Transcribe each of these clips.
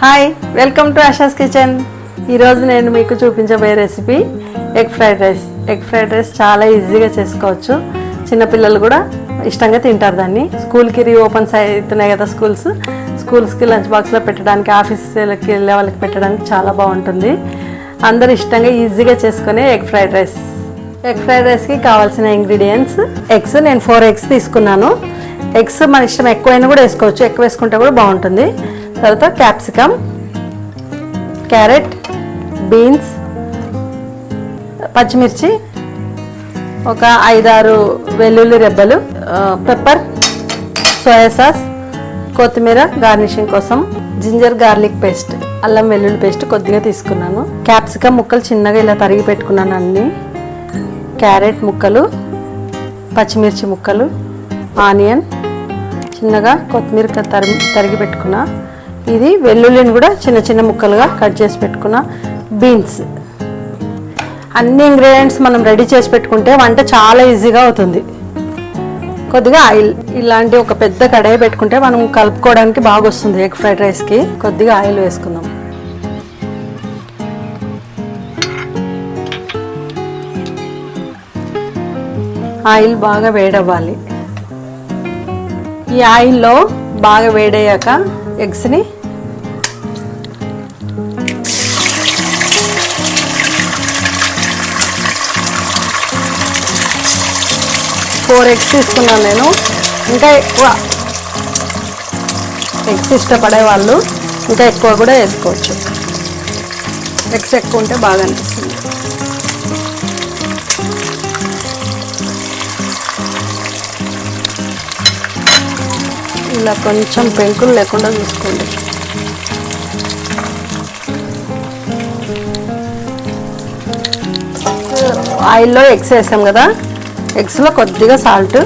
Hi welcome to Asha's kitchen. ఈరోజు నేను మీకు చూపించబోయే recipe egg fried rice. Egg fried rice చాలా ఈజీగా చేసుకోవచ్చు. చిన్నపిల్లలు కూడా ఇష్టంగా తింటారు దాన్ని. స్కూల్కి రీ ఓపెన్స్ అవుతున్నాయి కదా స్కూల్స్. స్కూల్స్కి లంచ్ బాక్స్లో పెట్టడానికి ఆఫీస్కి వెళ్ళే వాళ్ళకి పెట్టడానికి చాలా బాగుంటుంది. అందరూ ఇష్టంగా ఈజీగా చేసుకునే egg fried rice. Egg fried రైస్కి కావాల్సిన ఇంగ్రీడియంట్స్ ఎగ్స్. నేను ఫోర్ ఎగ్స్ తీసుకున్నాను. ఎగ్స్ మన ఇష్టం ఎక్కువైనా కూడా వేసుకోవచ్చు. ఎక్కువ వేసుకుంటే కూడా బాగుంటుంది. తర్వాత క్యాప్సికమ్ క్యారెట్ బీన్స్ పచ్చిమిర్చి ఒక ఐదారు వెల్లుల్లి రెబ్బలు పెప్పర్ సోయా సాస్ కొత్తిమీర గార్నిషింగ్ కోసం జింజర్ గార్లిక్ పేస్ట్ అల్లం వెల్లుల్లి పేస్ట్ కొద్దిగా తీసుకున్నాను. క్యాప్సికమ్ ముక్కలు చిన్నగా ఇలా తరిగి పెట్టుకున్నాను అన్నీ. క్యారెట్ ముక్కలు పచ్చిమిర్చి ముక్కలు ఆనియన్ చిన్నగా కొత్తిమీర తరిగి తరిగి ఇది వెల్లుల్లిని కూడా చిన్న చిన్న ముక్కలుగా కట్ చేసి పెట్టుకున్న బీన్స్. అన్ని ఇంగ్రీడియంట్స్ మనం రెడీ చేసి పెట్టుకుంటే వంట చాలా ఈజీగా అవుతుంది. కొద్దిగా ఆయిల్ ఇలాంటి ఒక పెద్ద కడాయి పెట్టుకుంటే మనం కలుపుకోవడానికి బాగా వస్తుంది ఎగ్ ఫ్రైడ్ రైస్కి. కొద్దిగా ఆయిల్ వేసుకుందాం. ఆయిల్ బాగా వేడవ్వాలి. ఈ ఆయిల్లో బాగా వేడయ్యాక ఎగ్స్ని. ఫోర్ ఎగ్స్ తీసుకున్నాను నేను. ఇంకా ఎక్కువ ఎగ్స్ ఇష్టపడే వాళ్ళు ఇంకా ఎక్కువ కూడా వేసుకోవచ్చు. ఎగ్స్ ఎక్కువ ఉంటే బాగా అనిపిస్తుంది. ఇలా కొంచెం పెంకులు లేకుండా చూసుకోండి. ఆయిల్లో ఎగ్స్ వేసాం కదా ఎగ్స్లో కొద్దిగా సాల్ట్.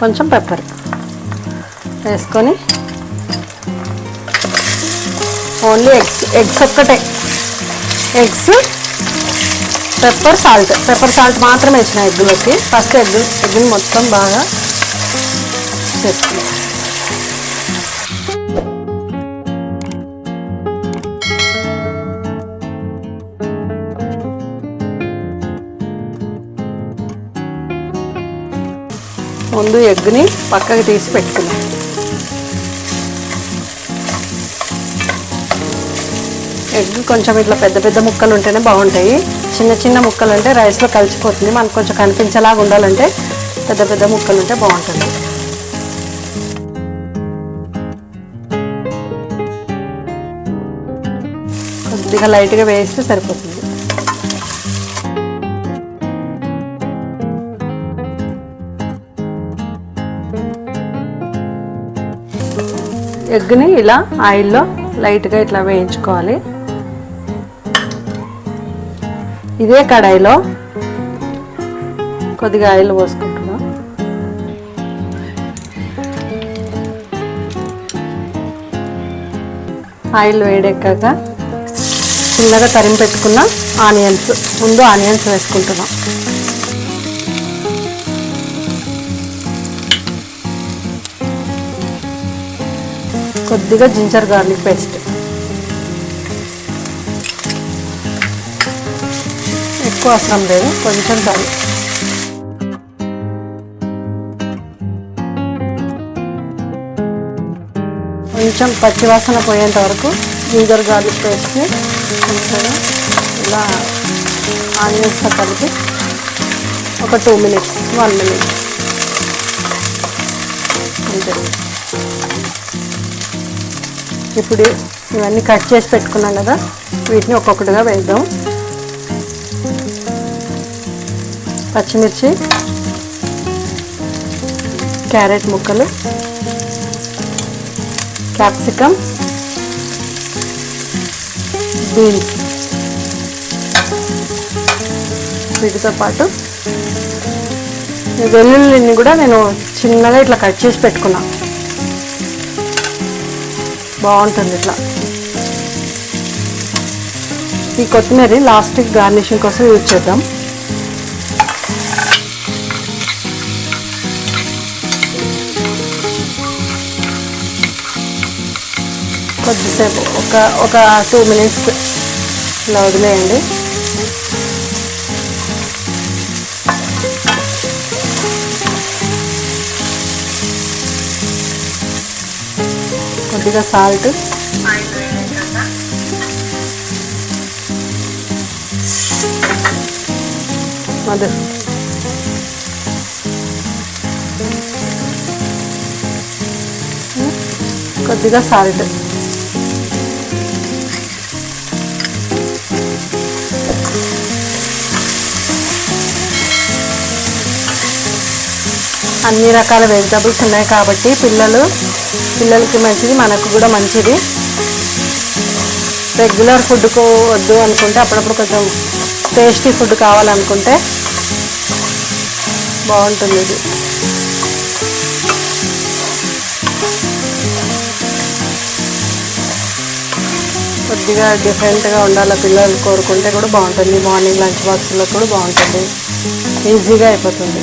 కొంచెం పెప్పర్ వేసుకొని ఓన్లీ ఎగ్స్ ఎగ్స్ ఒక్కటే. Eggs pepper salt pepper salt మాత్రమే వేసిన ఎగ్గులోకి ఫస్ట్ ఎగ్ ఎగ్ని మొత్తం బాగా చేసుకున్నాం ముందు ఎగ్ని పక్కకి తీసి పెట్టుకున్నాం ఎగ్ కొంచెం ఇట్లా పెద్ద పెద్ద ముక్కలు ఉంటేనే బాగుంటాయి. చిన్న చిన్న ముక్కలు అంటే రైస్లో కలిసిపోతుంది. మనకు కొంచెం కనిపించేలాగా ఉండాలంటే పెద్ద పెద్ద ముక్కలు ఉంటే బాగుంటుంది. కొద్దిగా లైట్గా వేస్తే సరిపోతుంది. ఎగ్ని ఇలా ఆయిల్లో లైట్గా ఇట్లా వేయించుకోవాలి. ఇదే కడాయిలో కొద్దిగా ఆయిల్ పోసుకుంటున్నాం. ఆయిల్ వేడెక్కాక చిన్నగా తరిమి పెట్టుకున్న ఆనియన్స్ ముందు ఆనియన్స్ వేసుకుంటున్నాం. కొద్దిగా జింజర్ గార్లిక్ పేస్ట్. ఎక్కువ అవసరం లేదు. కొంచెం చాలు కొంచెం పచ్చివాసన పోయేంత వరకు జింజర్ గార్లిక్ పేస్ట్ని కొంచెం ఇలా ఆనియన్స్తో కలిపి ఒక టూ మినిట్స్ వన్ మినిట్. అంతే. ఇప్పుడు ఇవన్నీ కట్ చేసి పెట్టుకున్నాం కదా వీటిని ఒక్కొక్కటిగా వేద్దాం. పచ్చిమిర్చి క్యారెట్ ముక్కలు క్యాప్సికమ్ బీన్స్. వీటితో పాటు వెల్లుల్లిని కూడా నేను చిన్నగా ఇట్లా కట్ చేసి పెట్టుకున్నా. బాగుంటుంది ఇట్లా. ఈ కొత్తిమీర లాస్ట్కి గార్నిషింగ్ కోసం యూజ్ చేద్దాం. కొద్దిసేపు. ఒక ఒక టూ మినిట్స్ ఇలా వదిలేయండి. కొద్దిగా సాల్ట్ అదే. కొద్దిగా సాల్ట్ అన్ని రకాల వెజిటబుల్స్ ఉన్నాయి కాబట్టి పిల్లలు పిల్లలకి మంచిది మనకు కూడా మంచిది. రెగ్యులర్ ఫుడ్కు వద్దు అనుకుంటే అప్పుడప్పుడు కొంచెం టేస్టీ ఫుడ్ కావాలనుకుంటే బాగుంటుంది ఇది. కొద్దిగా డిఫరెంట్గా ఉండాలి పిల్లలు కోరుకుంటే కూడా బాగుంటుంది. మార్నింగ్ లంచ్ బాక్స్లో కూడా బాగుంటుంది. ఈజీగా అయిపోతుంది.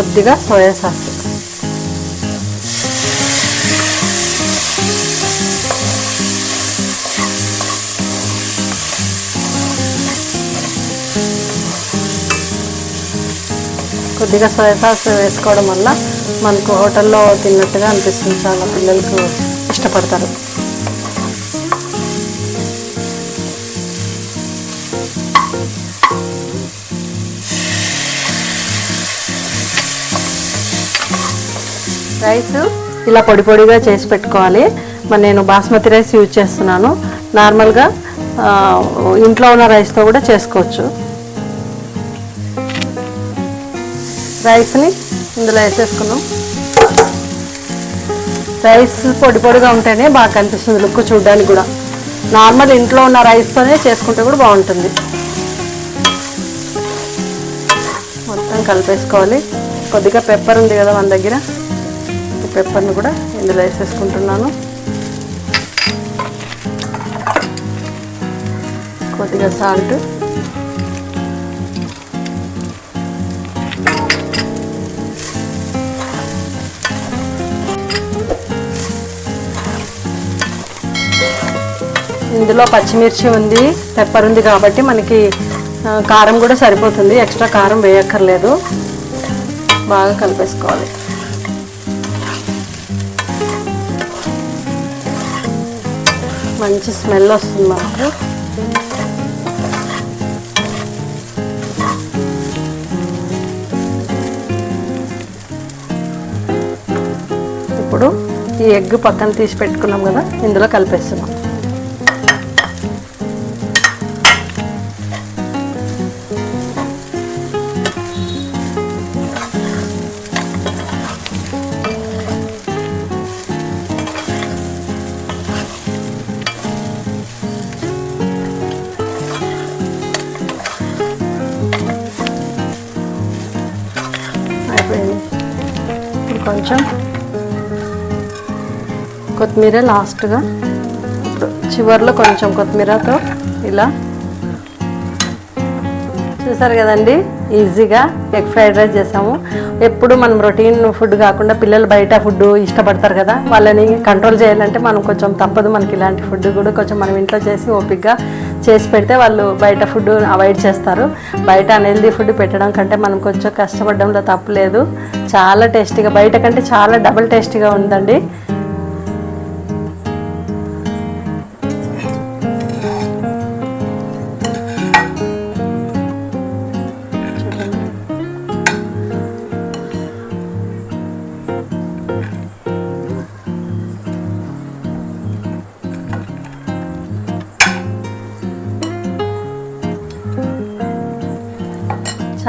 కొద్దిగా సోయా సాస్. కొద్దిగా సోయా సాస్ వేసుకోవడం వల్ల మనకు హోటల్లో తిన్నట్టుగా అనిపిస్తుంది చాలా పిల్లలకు ఇష్టపడతారు. రైస్ ఇలా పొడి పొడిగా చేసి పెట్టుకోవాలి. మరి నేను బాస్మతి రైస్ యూజ్ చేస్తున్నాను. నార్మల్గా ఇంట్లో ఉన్న రైస్తో కూడా చేసుకోవచ్చు. రైస్ని ఇందులో వేసేసుకున్నాం. రైస్ పొడి పొడిగా ఉంటేనే బాగా కనిపిస్తుంది లుక్ చూడడానికి కూడా. నార్మల్ ఇంట్లో ఉన్న రైస్తోనే చేసుకుంటే కూడా బాగుంటుంది. మొత్తం కలిపేసుకోవాలి. కొద్దిగా పెప్పర్ ఉంది కదా మన దగ్గర. పెప్పర్ని కూడా ఇందులో వేసేసుకుంటున్నాను. కొద్దిగా సాల్ట్. ఇందులో పచ్చిమిర్చి ఉంది పెప్పర్ ఉంది కాబట్టి మనకి కారం కూడా సరిపోతుంది. ఎక్స్ట్రా కారం వేయక్కర్లేదు. బాగా కలిపేసుకోవాలి. మంచి స్మెల్ వస్తుంది మనకు ఇప్పుడు ఈ ఎగ్ పక్కన తీసి పెట్టుకున్నాం కదా ఇందులో కలిపేస్తున్నాం. కొంచెం కొత్తిమీర లాస్ట్గా. చివరిలో చివర్లో కొంచెం కొత్తిమీరతో ఇలా. చూసారు కదండి? ఈజీగా ఎగ్ ఫ్రైడ్ రైస్ చేసాము. ఎప్పుడు మనం రొటీన్ ఫుడ్ కాకుండా పిల్లలు బయట ఫుడ్ ఇష్టపడతారు కదా వాళ్ళని కంట్రోల్ చేయాలంటే మనం కొంచెం తప్పదు మనకి ఇలాంటి ఫుడ్ కూడా కొంచెం మనం ఇంట్లో చేసి ఓపిక్గా చేసి పెడితే వాళ్ళు బయట ఫుడ్ అవాయిడ్ చేస్తారు. బయట అన్హెల్దీ ఫుడ్ పెట్టడం కంటే మనం కొంచెం కష్టపడడంలో తప్పులేదు చాలా టేస్టీగా బయట కంటే చాలా డబుల్ టేస్టీగా ఉందండి.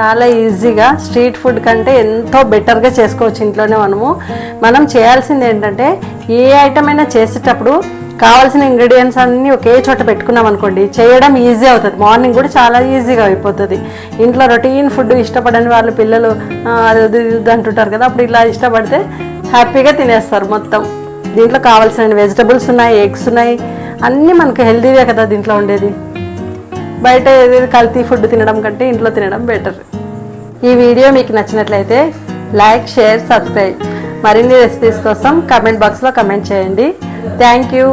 చాలా ఈజీగా స్ట్రీట్ ఫుడ్ కంటే ఎంతో బెటర్గా చేసుకోవచ్చు ఇంట్లోనే మనము. మనం చేయాల్సింది ఏంటంటే ఏ ఐటమ్ అయినా చేసేటప్పుడు కావాల్సిన ఇంగ్రీడియంట్స్ అన్నీ ఒకే చోట పెట్టుకున్నాం అనుకోండి చేయడం ఈజీ అవుతుంది. మార్నింగ్ కూడా చాలా ఈజీగా అయిపోతుంది. ఇంట్లో రొటీన్ ఫుడ్ ఇష్టపడని వాళ్ళు పిల్లలు అది ఇది వద్దు" అంటుంటారు కదా అప్పుడు ఇలా ఇష్టపడితే హ్యాపీగా తినేస్తారు మొత్తం. దీంట్లో కావాల్సిన వెజిటబుల్స్ ఉన్నాయి ఎగ్స్ ఉన్నాయి అన్నీ మనకు హెల్తీవే కదా దీంట్లో ఉండేది. బయట ఏదైతే కల్తీ ఫుడ్ తినడం కంటే ఇంట్లో తినడం బెటర్. ఈ వీడియో మీకు నచ్చినట్లయితే లైక్ షేర్ సబ్స్క్రైబ్. మరిన్ని రెసిపీస్ కోసం కమెంట్ బాక్స్లో కమెంట్ చేయండి. Thank you.